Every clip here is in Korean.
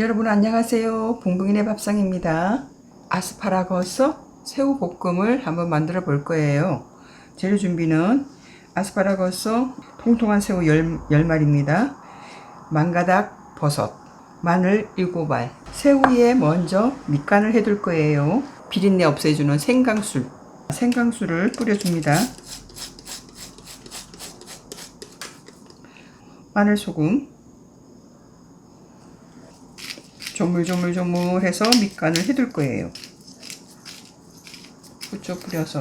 여러분 안녕하세요. 봉봉이네 밥상입니다. 아스파라거스 새우 볶음을 한번 만들어 볼 거예요. 재료 준비는 아스파라거스 통통한 새우 10, 10마리입니다. 망가닥 버섯, 마늘 7알, 새우에 먼저 밑간을 해둘 거예요. 비린내 없애주는 생강술, 생강술을 뿌려줍니다. 마늘 소금, 조물조물조물 해서 밑간을 해둘 거예요. 후추 뿌려서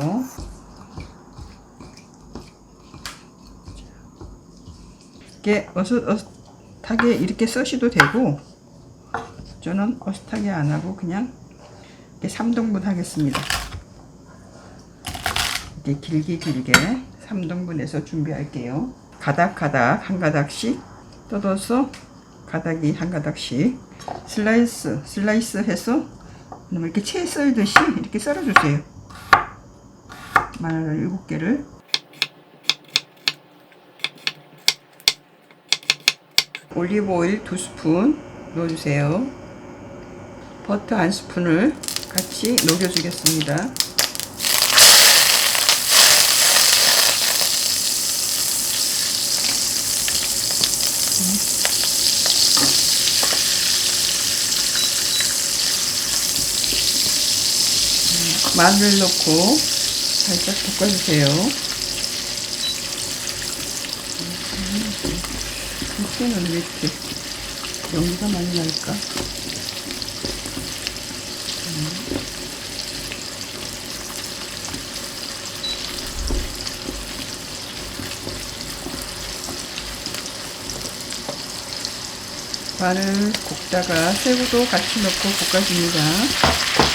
이렇게 어슷어슷하게 이렇게 써셔도 되고 저는 어슷하게 안 하고 그냥 이렇게 3등분 하겠습니다. 이렇게 길게 길게 3등분해서 준비할게요. 가닥가닥 한 가닥씩 뜯어서 가닥이 한 가닥씩 슬라이스 슬라이스 해서 이렇게 채 썰듯이 이렇게 썰어주세요. 마늘 7개를 올리브 오일 2스푼 넣어주세요. 버터 1스푼을 같이 녹여주겠습니다. 마늘 넣고 살짝 볶아주세요. 이때는 왜 이렇게 연기가 많이 날까? 마늘 볶다가 새우도 같이 넣고 볶아줍니다.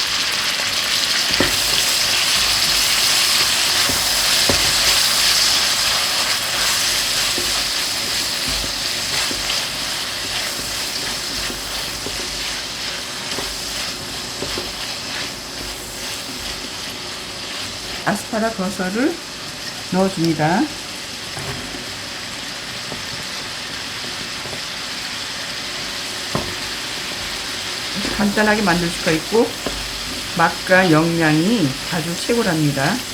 아스파라거스를 넣어줍니다. 간단하게 만들 수가 있고 맛과 영양이 아주 최고랍니다.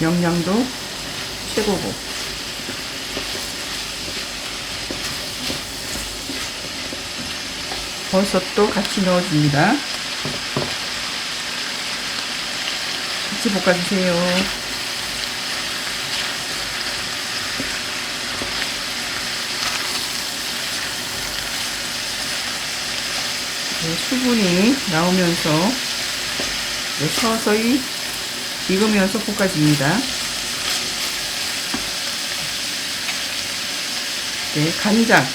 영양도 최고고 버섯도 같이 넣어줍니다. 같이 볶아주세요. 네, 수분이 나오면서 네, 서서히 익으면서 볶아집니다. 네, 간장.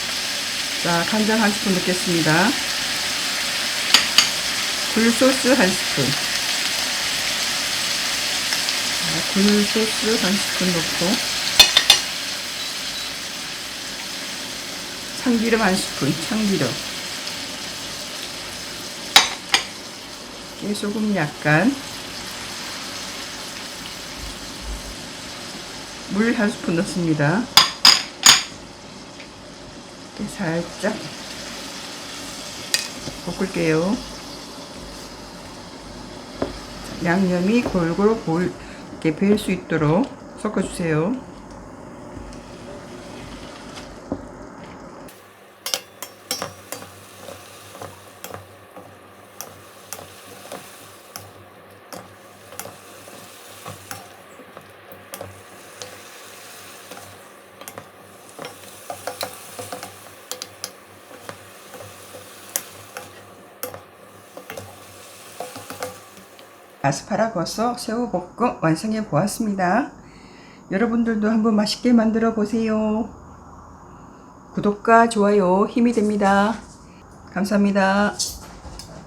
자, 간장 한 스푼 넣겠습니다. 굴소스 한 스푼. 자, 굴소스 한 스푼 넣고, 참기름 한 스푼, 참기름. 깨소금 약간. 물 한 스푼 넣습니다. 이렇게 살짝 볶을게요. 양념이 골고루 볼, 이렇게 배일 수 있도록 섞어주세요. 아스파라거스 새우볶음 완성해 보았습니다. 여러분들도 한번 맛있게 만들어 보세요. 구독과 좋아요 힘이 됩니다. 감사합니다.